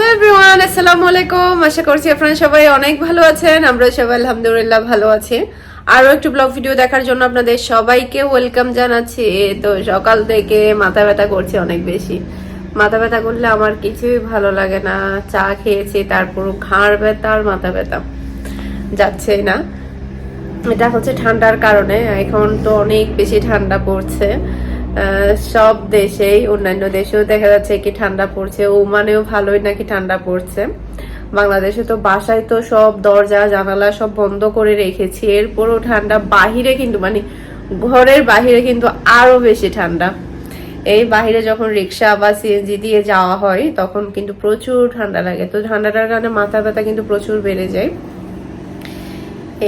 Everyone আসসালামু আলাইকুম আশা করছি আপনারা সবাই অনেক ভালো আছেন। আমরা সবাই আলহামদুলিল্লাহ ভালো আছি। আরও একটু ব্লগ ভিডিও দেখার জন্য আপনাদের সবাইকে ওয়েলকাম জানাচ্ছি। তো সকাল থেকে মাথা ব্যথা করছে অনেক বেশি। মাথা ব্যথা করলে আমার কিছুই ভালো লাগে না। চা খেয়েছি, তারপর ঘাড় ব্যথা আর মাথা ব্যথা। যাচ্ছেই না। এটা হচ্ছে ঠান্ডার কারণে। এখন তো অনেক বেশি ঠান্ডা পড়ছে। সব দেশেই, অন্যান্য দেশেও দেখা যাচ্ছে কি ঠান্ডা পড়ছে। ওমানেও ভালোই নাকি ঠান্ডা পড়ছে। বাংলাদেশে তো বাসায় তো সব দরজা, জানালা সব বন্ধ করে রেখেছি। এরপরও ঠান্ডা। বাহিরে কিন্তু মানে ঘরের বাহিরে কিন্তু আরও বেশি ঠান্ডা। এই বাহিরে যখন রিক্সা বা সিএনজি দিয়ে যাওয়া হয়, তখন কিন্তু প্রচুর ঠান্ডা লাগে। তো ঠান্ডাটার কারণে মাথা ব্যথা কিন্তু প্রচুর বেড়ে যায়।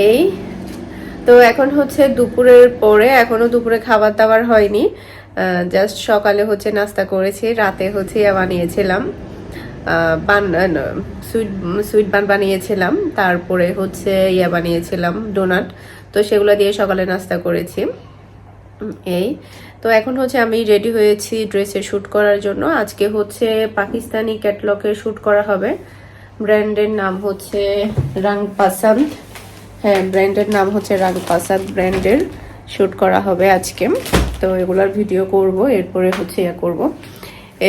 এই, তো এখন হচ্ছে দুপুরের পরে, এখনও দুপুরে খাবার দাবার হয়নি। জাস্ট সকালে হচ্ছে নাস্তা করেছি, রাতে হচ্ছে ইয়া বানিয়েছিলাম। বান সুইট সুইট বান বানিয়েছিলাম, তারপরে হচ্ছে ইয়া বানিয়েছিলাম, ডোনাট। তো সেগুলো দিয়ে সকালে নাস্তা করেছি। এই। তো এখন হচ্ছে আমি রেডি হয়েছি ড্রেসের শ্যুট করার জন্য। আজকে হচ্ছে পাকিস্তানি ক্যাটলগের শ্যুট করা হবে। ব্র্যান্ডের নাম হচ্ছে রাং পাসান্ত হ্যাঁ ব্র্যান্ডের নাম হচ্ছে রাং পাসাদ ব্র্যান্ডের। শ্যুট করা হবে আজকে। তো এগুলার ভিডিও করব, এরপরে হচ্ছে ইয়া করব।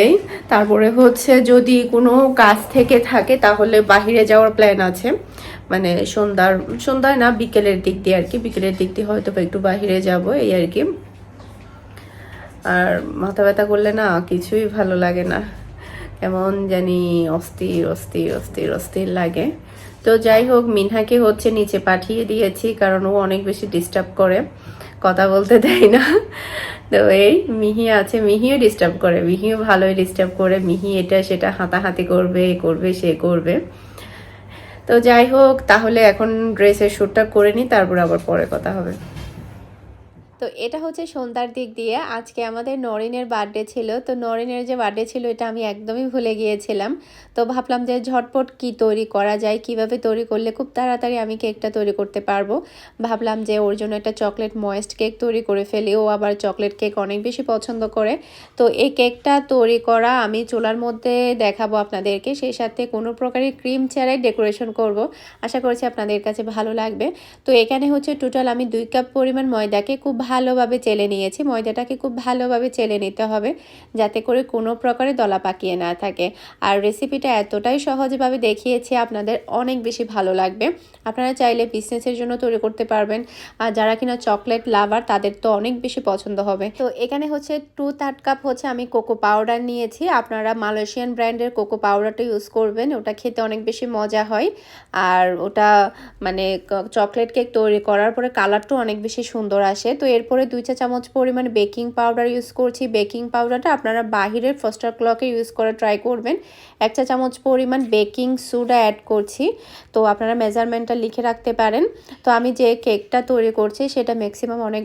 এই, তারপরে হচ্ছে যদি কোনো কাজ থেকে থাকে তাহলে বাহিরে যাওয়ার প্ল্যান আছে। মানে সন্ধ্যার, সন্ধ্যায় না, বিকেলের দিক দিয়ে আর কি। বিকেলের দিক দিয়ে হয়তো একটু বাহিরে যাব, এই আর কি। আর মাথা ব্যথা করলে না কিছুই ভালো লাগে না। কেমন জানি অস্থির অস্থির অস্থির অস্থির লাগে। তো যাই হোক, মিনহাকে হচ্ছে নিচে পাঠিয়ে দিয়েছি, কারণ ও অনেক বেশি ডিস্টার্ব করে। কথা বলতে দেয় না। তো এই মিহি আছে, মিহিও ডিস্টার্ব করে, মিহিও ভালোই ডিস্টার্ব করে, মিহি এটা সেটা হাতাহাতি করবে, এ করবে, সে করবে। তো যাই হোক, তাহলে এখন ড্রেসের শ্যুটটা করে নিই তারপর আবার পরে কথা হবে। তো এটা হচ্ছে সন্ধ্যার দিক দিয়ে। আজকে আমাদের নরিনের বার্থডে ছিল। তো নরিনের যে বার্থডে ছিল, এটা আমি একদমই ভুলে গিয়েছিলাম। তো ভাবলাম যে ঝটপট কি তৈরি করা যায়, কীভাবে তৈরি করলে খুব তাড়াতাড়ি আমি কেকটা তৈরি করতে পারব। ভাবলাম যে ওর জন্য একটা চকলেট ময়েস্ট কেক তৈরি করে ফেলি। ও আবার চকলেট কেক অনেক বেশি পছন্দ করে। তো এই কেকটা তৈরি করা আমি চুলার মধ্যে দেখাবো আপনাদেরকে। সেই সাথে কোনো প্রকারের ক্রিম ছাড়াই ডেকোরেশন করব। আশা করছি আপনাদের কাছে ভালো লাগবে। তো এখানে হচ্ছে টোটাল আমি দুই কাপ পরিমাণ ময়দাকে খুব ভালোভাবে চেলে নিয়েছি, ময়দাটাকে খুব ভালোভাবে চেলে নিতে হবে যাতে করে কোনো প্রকারে দলা পাকিয়ে না থাকে। আর রেসিপিটা এতটাই সহজভাবে দেখিয়েছি, আপনাদের অনেক বেশি ভালো লাগবে। আপনারা চাইলে বিজনেসের জন্য তৈরি করতে পারবেন। আর যারা কিনা চকলেট লাভার তাদের তো অনেক বেশি পছন্দ হবে। তো এখানে হচ্ছে টু থার্ড কাপ হচ্ছে আমি কোকো পাউডার নিয়েছি। আপনারা মালয়েশিয়ান ব্র্যান্ডের কোকো পাউডারটা ইউজ করবেন, ওটা খেতে অনেক বেশি মজা হয়। আর ওটা মানে চকলেট কেক তৈরি করার পরে কালারটাও অনেক বেশি সুন্দর আসে। তো এরপরে দুই চা চামচ পরিমাণ বেকিং পাউডার ইউজ করছি। বেকিং পাউডারটা আপনারা বাহিরের ফার্স্টার ক্লকে ইউজ করে ট্রাই করবেন। এক চা চামচ পরিমাণ বেকিং সোডা অ্যাড করছি। তো আপনারা মেজারমেন্টটা লিখে রাখতে পারেন। তো আমি যে কেকটা তৈরি করছি, সেটা ম্যাক্সিমাম অনেক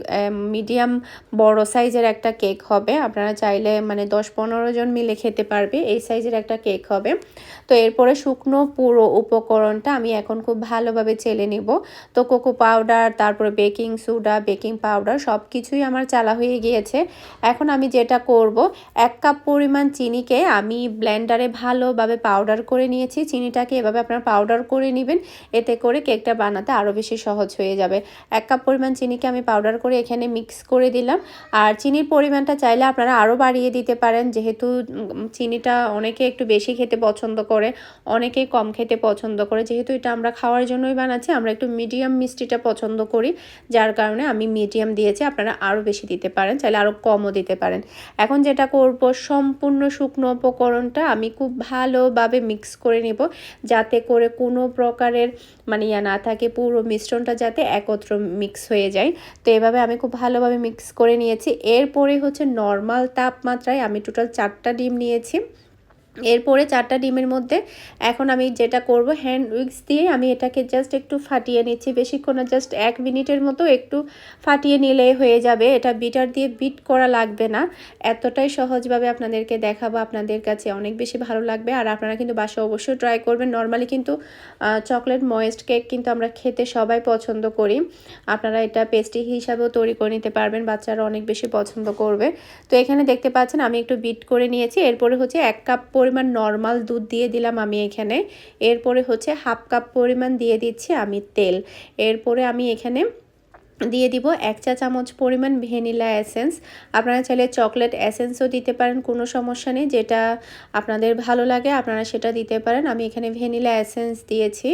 মিডিয়াম বড় সাইজের একটা কেক হবে। আপনারা চাইলে মানে দশ পনেরো জন মিলে খেতে পারবে, এই সাইজের একটা কেক হবে। তো এরপরে শুকনো পুরো উপকরণটা আমি এখন খুব ভালোভাবে চেলে নিব। তো কোকো পাউডার তারপরে বেকিং সোডা বেকিং পাউডার সব কিছুই আমার চালা হয়ে গিয়েছে। এখন আমি যেটা করব, এক কাপ পরিমাণ চিনিকে আমি ব্লেন্ডারে ভালোভাবে পাউডার করে নিয়েছি। চিনিটাকে এভাবে আপনারা পাউডার করে নেবেন, এতে করে কেকটা বানাতে আরও বেশি সহজ হয়ে যাবে। এক কাপ পরিমাণ চিনিকে আমি পাউডার করে এখানে মিক্স করে দিলাম। আর চিনির পরিমাণটা চাইলে আপনারা আরও বাড়িয়ে দিতে পারেন, যেহেতু চিনিটা অনেকে একটু বেশি খেতে পছন্দ করে অনেকেই কম খেতে পছন্দ করে। যেহেতু এটা আমরা খাওয়ার জন্যই বানাচ্ছি, আমরা একটু মিডিয়াম মিষ্টিটা পছন্দ করি, যার কারণে আমি মিডিয়াম দিয়েছি, আপনারা আরও বেশি দিতে পারেন, চাইলে আরও কমও দিতে পারেন। এখন যেটা করব, সম্পূর্ণ শুকনো উপকরণটা আমি খুব ভালোভাবে মিক্স করে নেব, যাতে করে কোনো প্রকারের মানে ইয়া না থাকে, পুরো মিশ্রণটা যাতে একত্র মিক্স হয়ে যায়। তো এভাবে আমি খুব ভালোভাবে মিক্স করে নিয়েছি। এরপরে হচ্ছে নর্মাল তাপমাত্রায় আমি টোটাল চারটা ডিম নিয়েছি। এরপরে চারটা ডিমের মধ্যে এখন আমি যেটা করব হ্যান্ড উইক্স দিয়ে আমি এটাকে জাস্ট একটু ফাটিয়ে নিচ্ছি। বেশিক্ষণ জাস্ট এক মিনিটের মতো একটু ফাটিয়ে নিলে হয়ে যাবে। এটা বিটার দিয়ে বিট করা লাগবে না। এতটাই সহজভাবে আপনাদেরকে দেখাবো, আপনাদের কাছে অনেক বেশি ভালো লাগবে। আর আপনারা কিন্তু বাসা অবশ্যই ট্রাই করবেন। নর্মালি কিন্তু চকলেট ময়েস্ট কেক কিন্তু আমরা খেতে সবাই পছন্দ করি। আপনারা এটা পেস্ট্রি হিসাবেও তৈরি করে নিতে পারবেন। বাচ্চারা অনেক বেশি পছন্দ করবে। তো এখানে দেখতে পাচ্ছেন, আমি একটু বিট করে নিয়েছি। এরপরে হচ্ছে এক কাপ পরিমাণ নর্মাল দুধ দিয়ে দিলাম আমি এখানে। এরপরে হচ্ছে হাফ কাপ পরিমাণ দিয়ে দিচ্ছি আমি তেল। এরপরে আমি এখানে দিয়ে দিব এক চা চামচ পরিমাণ ভ্যানিলা এসেন্স। আপনারা চাইলে চকলেট এসেন্সও দিতে পারেন, কোনো সমস্যা নেই। যেটা আপনাদের ভালো লাগে, আপনারা সেটা দিতে পারেন। আমি এখানে ভ্যানিলা এসেন্স দিয়েছি,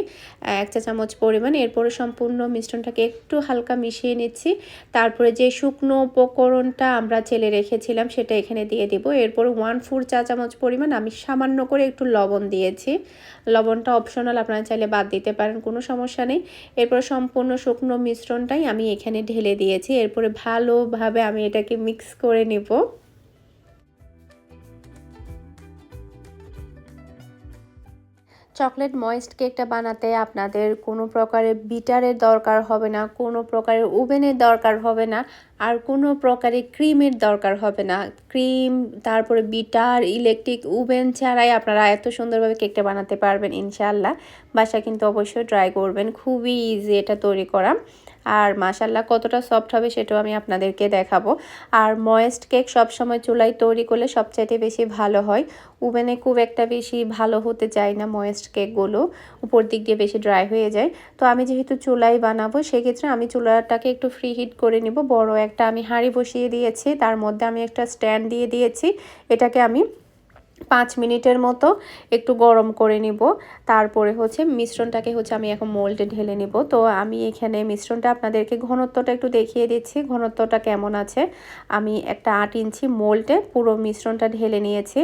এক চা চামচ পরিমাণ। এরপরে সম্পূর্ণ মিশ্রণটাকে একটু হালকা মিশিয়ে নিচ্ছি। তারপরে যে শুকনো উপকরণটা আমরা চেলে রেখেছিলাম, সেটা এখানে দিয়ে দিব। এরপর ওয়ান ফোর চা চামচ পরিমাণ আমি সামান্য করে একটু লবণ দিয়েছি। লবণটা অপশনাল আপনারা চাইলে বাদ দিতে পারেন, কোনো সমস্যা নেই। এরপর সম্পূর্ণ শুকনো মিশ্রণটাই আমি এখানে ঢেলে দিয়েছি। এরপরে ভালোভাবে আমি এটাকে মিক্স করে নেব। চকলেট ময়েস্ট কেকটা বানাতে আপনাদের কোনো প্রকারের বিটারের দরকার হবে না, কোনো প্রকারের ওভেনের দরকার হবে না, আর কোনো প্রকারের ক্রিমের দরকার হবে না। ক্রিম, তারপরে বিটার, ইলেকট্রিক ওভেন ছাড়াই আপনারা এত সুন্দরভাবে কেকটা বানাতে পারবেন ইনশাল্লাহ বাসা কিন্তু অবশ্যই ট্রাই করবেন, খুবই ইজি এটা তৈরি করা। আর মাসাল্লাহ কতটা সফট হবে সেটাও আমি আপনাদেরকে দেখাবো। আর ময়েস্ট কেক সবসময় চুলাই তৈরি করলে সবচাইতে বেশি ভালো হয়। ওভেনে খুব একটা বেশি ভালো হতে চায় না ময়েস্ট কেকগুলো উপর দিক দিয়ে বেশি ড্রাই হয়ে যায়। তো আমি যেহেতু চুলাই বানাবো, সেক্ষেত্রে আমি চুলাটাকে একটু ফ্রি হিট করে নিব। বড় একটা আমি হাঁড়ি বসিয়ে দিয়েছি, তার মধ্যে আমি একটা স্ট্যান্ড দিয়ে দিয়েছি। এটাকে আমি পাঁচ মিনিটের মতো একটু গরম করে নিব। তারপরে হচ্ছে মিশ্রণটাকে হচ্ছে আমি এখন মোল্ডে ঢেলে নিব। তো আমি এখানে মিশ্রণটা আপনাদেরকে ঘনত্বটা একটু দেখিয়ে দিচ্ছি, ঘনত্বটা কেমন আছে। আমি একটা আট ইঞ্চি মোল্ডে পুরো মিশ্রণটা ঢেলে নিয়েছি।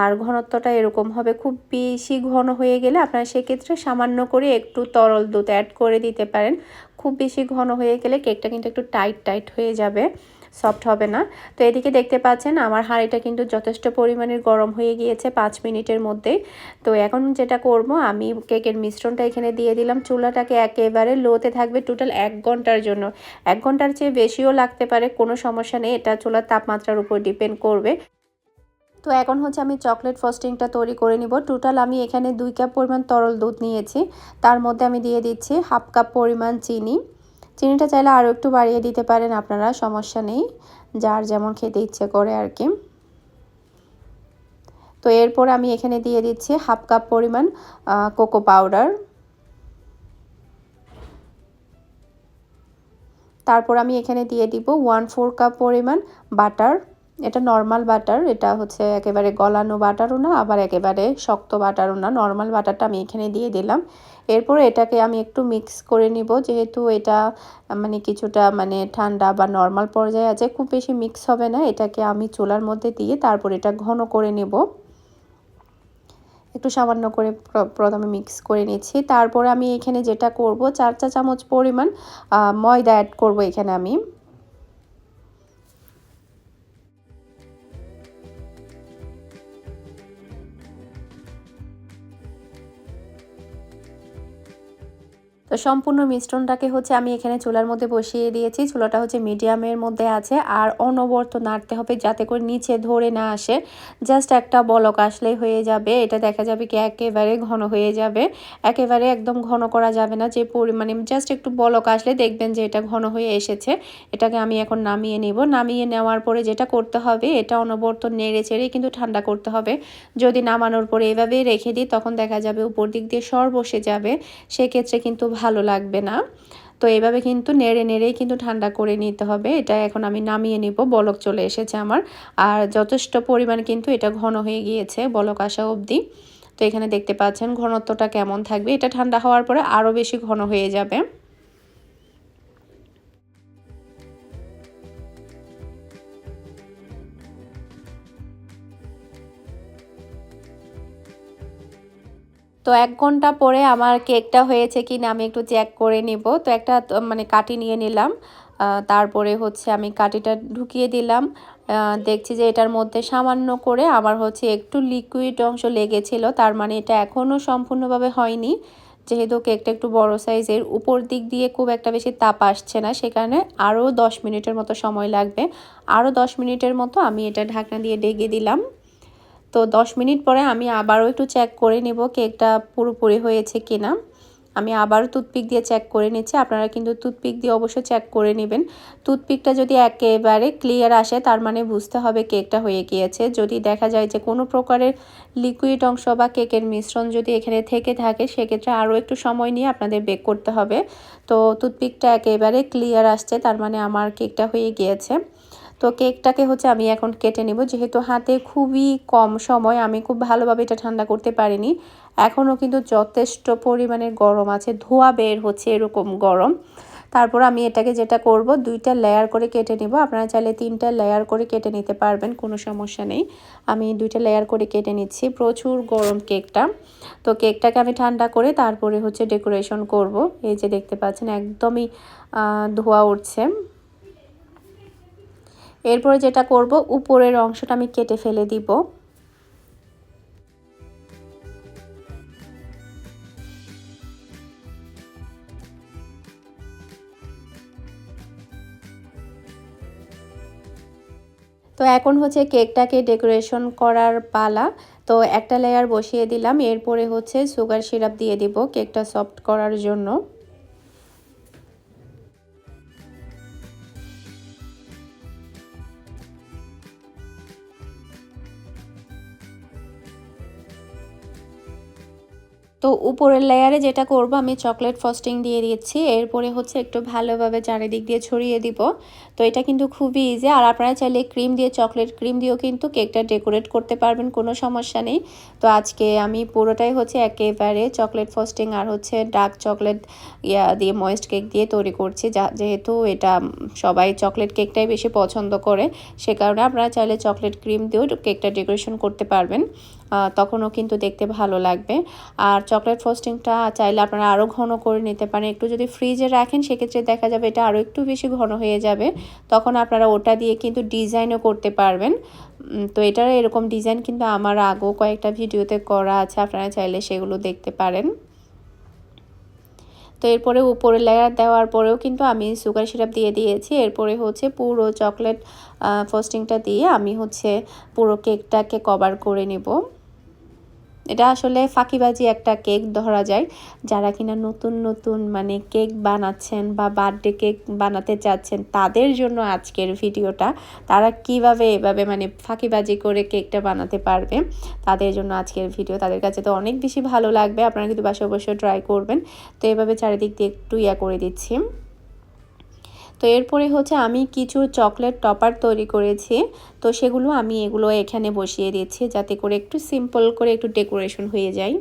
আর ঘনত্বটা এরকম হবে, খুব বেশি ঘন হয়ে গেলে আপনারা সেক্ষেত্রে সামান্য করে একটু তরল দুধ অ্যাড করে দিতে পারেন। খুব বেশি ঘন হয়ে গেলে কেকটা কিন্তু একটু টাইট টাইট হয়ে যাবে। সফট হবে না। তো এদিকে দেখতে পাচ্ছেন আমার হাঁড়িটা কিন্তু যথেষ্ট পরিমাণের গরম হয়ে গিয়েছে পাঁচ মিনিটের মধ্যে। তো এখন যেটা করব, আমি কেকের মিশ্রণটা এখানে দিয়ে দিলাম। চুলাটাকে একেবারে লোতে থাকবে টোটাল এক ঘণ্টার জন্য। এক ঘণ্টার চেয়ে বেশিও লাগতে পারে, কোনো সমস্যা নেই। এটা চুলার তাপমাত্রার উপর ডিপেন্ড করবে। তো এখন হচ্ছে আমি চকলেট ফস্টিংটা তৈরি করে নিব। টোটাল আমি এখানে দুই কাপ পরিমাণ তরল দুধ নিয়েছি। তার মধ্যে আমি দিয়ে দিচ্ছি হাফ কাপ পরিমাণ চিনি। চিনিটা চাইলে আরও একটু বাড়িয়ে দিতে পারেন, আপনারা সমস্যা নেই। যার যেমন খেতে ইচ্ছে করে আর কি। তো এরপর আমি এখানে দিয়ে দিচ্ছি হাফ কাপ পরিমাণ কোকো পাউডার। তারপর আমি এখানে দিয়ে দিব ওয়ান ফোর কাপ পরিমাণ বাটার। এটা নর্মাল বাটার, এটা হচ্ছে একেবারে গলানো বাটারও না, আবার একেবারে শক্ত বাটারও না। নর্মাল বাটারটা আমি এখানে দিয়ে দিলাম। এরপর এটাকে আমি একটু মিক্স করে নিব, যেহেতু এটা মানে কিছুটা মানে ঠান্ডা বা নর্মাল পর্যায়ে আছে, খুব বেশি মিক্স হবে না, এটাকে আমি চুলার মধ্যে দিয়ে তারপর এটা ঘন করে নেব। একটু সামান্য করে প্রথমে মিক্স করে নিচ্ছি, তারপরে আমি এখানে যেটা করব, চার চা চামচ পরিমাণ ময়দা অ্যাড করব এখানে আমি। সম্পূর্ণ মিশ্রণটাকে হচ্ছে আমি এখানে চুলার মধ্যে বসিয়ে দিয়েছি। চুলাটা হচ্ছে মিডিয়ামের মধ্যে আছে আর অনবর্ত নাড়তে হবে যাতে করে নিচে ধরে না আসে। জাস্ট একটা বলক আসলেই হয়ে যাবে। এটা দেখা যাবে কি একেবারে ঘন হয়ে যাবে। একেবারে একদম ঘন করা যাবে না। যে পরিমাণে জাস্ট একটু বলক আসলে দেখবেন যে এটা ঘন হয়ে এসেছে। এটাকে আমি এখন নামিয়ে নিব। নামিয়ে নেওয়ার পরে যেটা করতে হবে, এটা অনবর্ত নেড়ে চেড়ে কিন্তু ঠান্ডা করতে হবে। যদি নামানোর পরে এভাবেই রেখে দিই, তখন দেখা যাবে উপর দিক দিয়ে সর বসে যাবে। সেক্ষেত্রে কিন্তু ভালো লাগবে না। তো এইভাবে কিন্তু নেড়ে নেড়েই কিন্তু ঠান্ডা করে নিতে হবে। এটা এখন আমি নামিয়ে নিব, বলক চলে এসেছে আমার। আর যথেষ্ট পরিমাণ কিন্তু এটা ঘন হয়ে গিয়েছে বলক আসা অবধি। তো এখানে দেখতে পাচ্ছেন ঘনত্বটা কেমন থাকবে। এটা ঠান্ডা হওয়ার পরে আরও বেশি ঘন হয়ে যাবে। তো এক ঘণ্টা পরে আমার কেকটা হয়েছে কি না আমি একটু চেক করে নিব। তো একটা মানে কাটি নিয়ে নিলাম। তারপরে হচ্ছে আমি কাটিটা ঢুকিয়ে দিলাম। দেখছি যে এটার মধ্যে সামান্য করে আমার হচ্ছে একটু লিকুইড অংশ লেগেছিল। তার মানে এটা এখনও সম্পূর্ণভাবে হয়নি। যেহেতু কেকটা একটু বড় সাইজের, উপর দিক দিয়ে খুব একটা বেশি তাপ আসছে না। সেখানে আরও দশ মিনিটের মতো সময় লাগবে। আরও দশ মিনিটের মতো আমি এটা ঢাকনা দিয়ে ডেকে দিলাম। তো দশ মিনিট পরে আমি আবারও একটু চেক করে নেব কেকটা পুরোপুরি হয়েছে কিনা। আমি আবার টুথপিক দিয়ে চেক করে নিচ্ছি। আপনারা কিন্তু টুথপিক দিয়ে অবশ্যই চেক করে নেবেন। টুথপিকটা যদি একেবারে ক্লিয়ার আসে, তার মানে বুঝতে হবে কেকটা হয়ে গিয়েছে। যদি দেখা যায় যে কোনো প্রকারের লিকুইড অংশ বা কেকের মিশ্রণ যদি এখানে থেকে থাকে, সেক্ষেত্রে আরও একটু সময় নিয়ে আপনাদের বেক করতে হবে। তো টুথপিকটা একেবারে ক্লিয়ার আসছে, তার মানে আমার কেকটা হয়ে গিয়েছে। তো কেকটাকে হচ্ছে আমি এখন কেটে নেব। যেহেতু হাতে খুবই কম সময়, আমি খুব ভালোভাবে এটা ঠান্ডা করতে পারিনি। এখনও কিন্তু যথেষ্ট পরিমাণে গরম আছে, ধোয়া বের হচ্ছে এরকম গরম। তারপর আমি এটাকে যেটা করব, দুইটা লেয়ার করে কেটে নেব। আপনারা চাইলে তিনটা লেয়ার করে কেটে নিতে পারবেন, কোনো সমস্যা নেই। আমি দুইটা লেয়ার করে কেটে নিচ্ছি, প্রচুর গরম কেকটা। তো কেকটাকে আমি ঠান্ডা করে তারপরে হচ্ছে ডেকোরেশন করব। এই যে দেখতে পাচ্ছেন, একদমই ধোয়া উঠছে। এরপরে যেটা করব, উপরের অংশটা আমি কেটে ফেলে দিব। তো এখন হচ্ছে কেকটাকে ডেকোরেশন করার পালা। তো একটা লেয়ার বসিয়ে দিলাম, এরপরে হচ্ছে সুগার সিরাপ দিয়ে দিব কেকটা সফট করার জন্য। তো উপরের লেয়ারে যেটা করব, আমি চকলেট ফস্টিং দিয়ে দিচ্ছি। এরপরে হচ্ছে একটু ভালোভাবে চারিদিক দিয়ে ছড়িয়ে দিব। তো এটা কিন্তু খুবই ইজি আর আপনারা চাইলে ক্রিম দিয়ে চকলেট ক্রিম দিয়েও কিন্তু কেকটা ডেকোরেট করতে পারবেন, কোনো সমস্যা নেই। তো আজকে আমি পুরোটাই হচ্ছে একেবারে চকলেট ফস্টিং আর হচ্ছে ডার্ক চকলেট ইয়া দিয়ে ময়েস্ট কেক দিয়ে তৈরি করছি। যা, যেহেতু এটা সবাই চকলেট কেকটাই বেশি পছন্দ করে, সে কারণে আপনারা চাইলে চকলেট ক্রিম দিয়েও কেকটা ডেকোরেশন করতে পারবেন। তখনও কিন্তু দেখতে ভালো লাগবে। আর চকলেট ফ্রস্টিংটা চাইলে আপনারা আরও ঘন করে নিতে পারেন। একটু যদি ফ্রিজে রাখেন, সেক্ষেত্রে দেখা যাবে এটা আরও একটু বেশি ঘন হয়ে যাবে। তখন আপনারা ওটা দিয়ে কিন্তু ডিজাইনও করতে পারবেন। তো এটার এরকম ডিজাইন কিন্তু আমার আগেও কয়েকটা ভিডিওতে করা আছে, আপনারা চাইলে সেগুলো দেখতে পারেন। তো এরপরে উপরে লেয়ার দেওয়ার পরেও কিন্তু আমি সুগার সিরাপ দিয়ে দিয়েছি। এরপরে হচ্ছে পুরো চকলেট ফোস্টিংটা দিয়ে আমি হচ্ছে পুরো কেকটাকে কভার করে নেব। এটা আসলে ফাঁকিবাজি একটা কেক ধরা যায়। যারা কিনা নতুন নতুন মানে কেক বানাচ্ছেন বা বার্থডে কেক বানাতে চাচ্ছেন, তাদের জন্য আজকের ভিডিওটা। তারা কীভাবে এভাবে মানে ফাঁকিবাজি করে কেকটা বানাতে পারবে, তাদের জন্য আজকের ভিডিও। তাদের কাছে তো অনেক বেশি ভালো লাগবে। আপনারা কিন্তু বাসা অবশ্যই ট্রাই করবেন। তো এভাবে চারিদিক দিয়ে একটু ইয়া করে দিচ্ছি। তো এরপরে হচ্ছে আমি কিছু চকলেট টপার তৈরি করেছি। তো সেগুলো আমি এগুলো এখানে বসিয়ে দিচ্ছি যাতে করে একটু সিম্পল করে একটু ডেকোরেশন হয়ে যায়।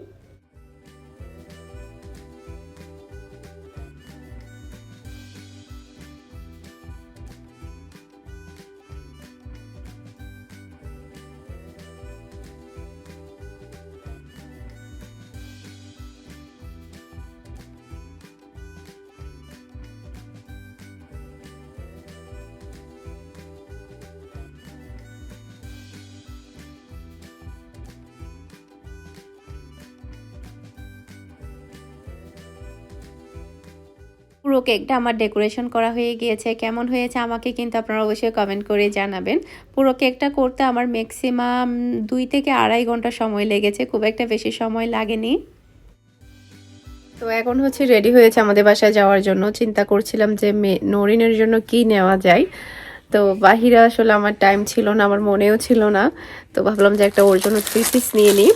পুরো কেকটা আমার ডেকোরেশন করা হয়ে গিয়েছে। কেমন হয়েছে আমাকে কিন্তু আপনারা অবশ্যই কমেন্ট করে জানাবেন। পুরো কেকটা করতে আমার ম্যাক্সিমাম দুই থেকে আড়াই ঘণ্টা সময় লেগেছে। খুব একটা বেশি সময় লাগেনি। তো এখন হচ্ছে রেডি হয়েছে আমাদের বাসায় যাওয়ার জন্য। চিন্তা করছিলাম যে নরিনের জন্য কি নেওয়া যায়। তো বাহিরে আসলে আমার টাইম ছিল না, আমার মনেও ছিল না। তো ভাবলাম যে একটা ওর জন্য থ্রি পিস নিয়ে নিই।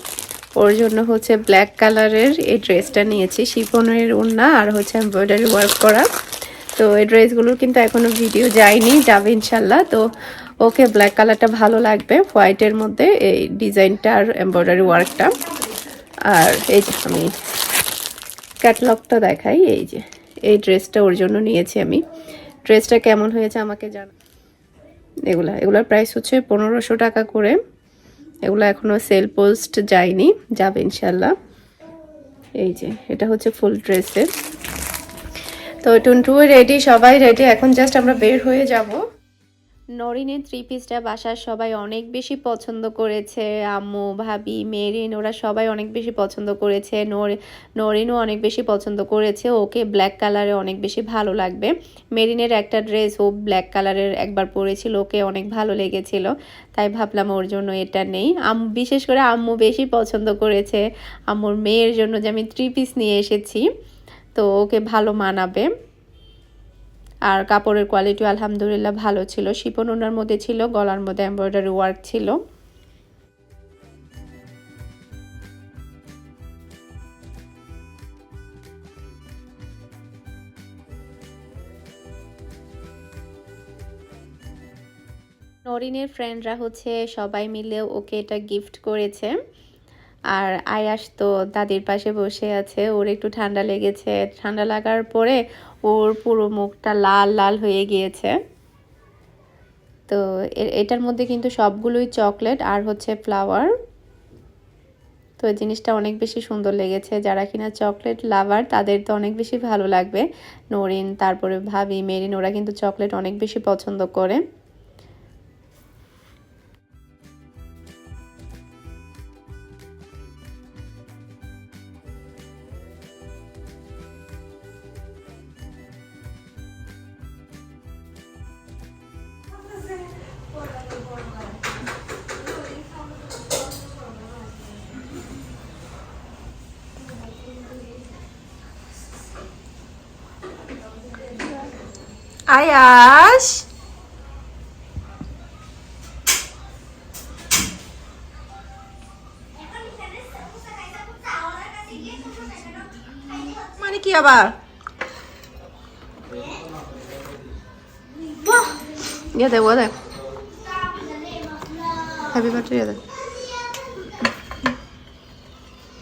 ওর জন্য হচ্ছে ব্ল্যাক কালারের এই ড্রেসটা নিয়েছি, শিফনের উন্না আর হচ্ছে এমব্রয়ডারি ওয়ার্ক করা। তো এই ড্রেসগুলোর কিন্তু এখনও ভিডিও যায়নি, যাবে ইনশাল্লাহ তো ওকে ব্ল্যাক কালারটা ভালো লাগবে হোয়াইটের মধ্যে এই ডিজাইনটা আর এমব্রয়ডারি ওয়ার্কটা আর এই যে আমি ক্যাটলগটা দেখাই, এই যে, এই ড্রেসটা ওর জন্য নিয়েছি আমি। ড্রেসটা কেমন হয়েছে আমাকে জানা এগুলা, এগুলোর প্রাইস হচ্ছে পনেরোশো টাকা করে। এগুলো এখনও সেল পোস্ট যায়নি, যাবে ইনশাল্লাহ এই যে, এটা হচ্ছে ফুল ড্রেসের তো টুনটু রেডি সবাই রেডি এখন জাস্ট আমরা বের হয়ে যাব। নরিনের থ্রি পিসটা বাসার সবাই অনেক বেশি পছন্দ করেছে। আম্মু, ভাবি, মেরিন, ওরা সবাই অনেক বেশি পছন্দ করেছে। নরিনও অনেক বেশি পছন্দ করেছে। ওকে ব্ল্যাক কালারে অনেক বেশি ভালো লাগবে। মেরিনের একটা ড্রেস ও ব্ল্যাক কালারের একবার পরেছিল, ওকে অনেক ভালো লেগেছিল। তাই ভাবলাম ওর জন্য এটা নেই। আম বিশেষ করে আম্মু বেশি পছন্দ করেছে। আম্মুর মেয়ের জন্য যে আমি থ্রি পিস নিয়ে এসেছি, তো ওকে ভালো মানাবে। আর কাপড়ের কোয়ালিটি আলহামদুলিল্লাহ ভালো ছিল। শিপন ওনার মধ্যে ছিল, গলার মধ্যে এমব্রয়ডারি ওয়ার্ক ছিল। নরিনের ফ্রেন্ডরা হচ্ছে সবাই মিলে ওকে এটা গিফট করেছে। আর আয়াস তো দাদির পাশে বসে আছে, ওর একটু ঠান্ডা লেগেছে। ঠান্ডা লাগার পরে ওর পুরো মুখটা লাল লাল হয়ে গিয়েছে। তো এটার মধ্যে কিন্তু সবগুলোই চকলেট আর হচ্ছে ফ্লাওয়ার। তো এই জিনিসটা অনেক বেশি সুন্দর লেগেছে। যারা কিনা চকলেট লাভার, তাদের তো অনেক বেশি ভালো লাগবে। নরিন, তারপরে ভাবি, মেরিন, ওরা কিন্তু চকলেট অনেক বেশি পছন্দ করে। আয়াস মানে কি আবার ইয়ে দে ও দে হ্যাপি বার্থডে ইয়ে দে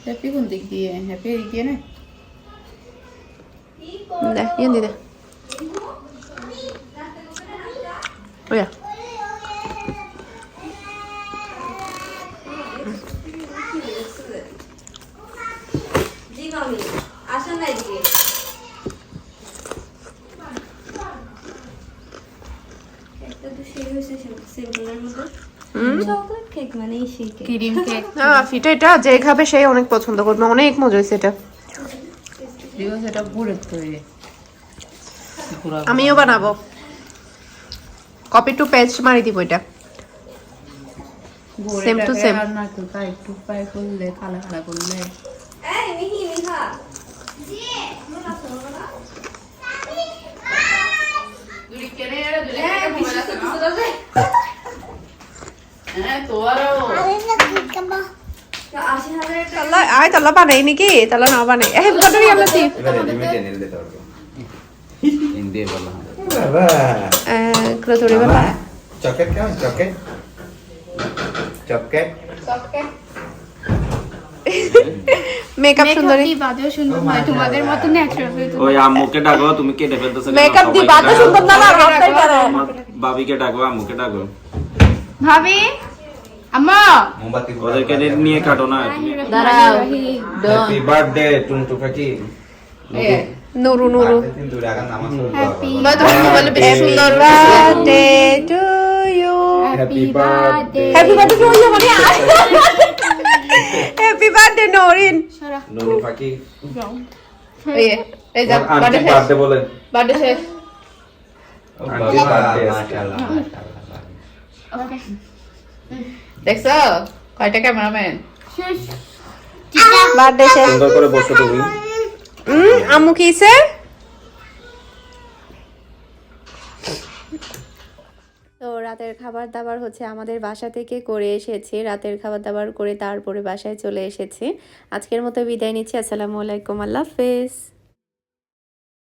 হ্যাপি কোন দিক দিয়ে হ্যাপি এই দিয়ে না দে ইয়ে দি দে ওয়া চকলেট কেক মানে সেই কেক ক্রিম কেক না ফিটা এটা যে খাবে সেই অনেক পছন্দ করবে। অনেক মজা হয়েছে এটা। আমিও বানাবো। কপি টু পেস্ট মারি দিব এটা। Same to same. আর নারকেল কা একটু ফ্রাই করলে কালা কালা করলে। এই মিহি মিহা। হ্যাঁ তোরও আশি হাজার তাহলে আয় তাহলে বানাই নাকি? তাহলে না বানাই। কত বলা eh creo que va চকেট কেমন চকেট চকেট মেকআপ সুন্দরী তোমাদের মতো ন্যাচারাল ওই আম্মুকে ডাকো তুমি কেটে ফেলতেছো কেন? মেকআপ দি সবাইকে বাদ সুন্দর না না রাস্তায় করে বাবিকে ডাকো আম্মুকে ডাকো ভাবি আম্মা মোমবাতি ওদেরকে নিয়ে কাটো না দাঁড়াও হ্যাপি বার্থডে টুনটু কাকি নুরু নুরু। হ্যাপি মই তোমাকে বলে বেশি সুন্দর birthday to you happy birthday happy birthday to you মানে হ্যাপি বার্থডে নরিন নুরু পাখি এই এই যা বার্থডে বলে। বার্থডে শেষ। হ্যাপি বার্থডে মাশাআল্লাহ মাশাআল্লাহ দেখছ? কয়টা ক্যামেরাম্যান বার্থডে শেষ। সুন্দর করে বসো তুমি। আম্মু খেয়েছে? তো রাতের খাবার দাবার হচ্ছে আমাদের বাসা থেকে করে এসেছে। রাতের খাবার দাবার করে তারপরে বাসায় চলে এসেছে। আজকের মতো বিদায় নিচ্ছি। আসসালামু আলাইকুম। আল্লাহ হাফেজ।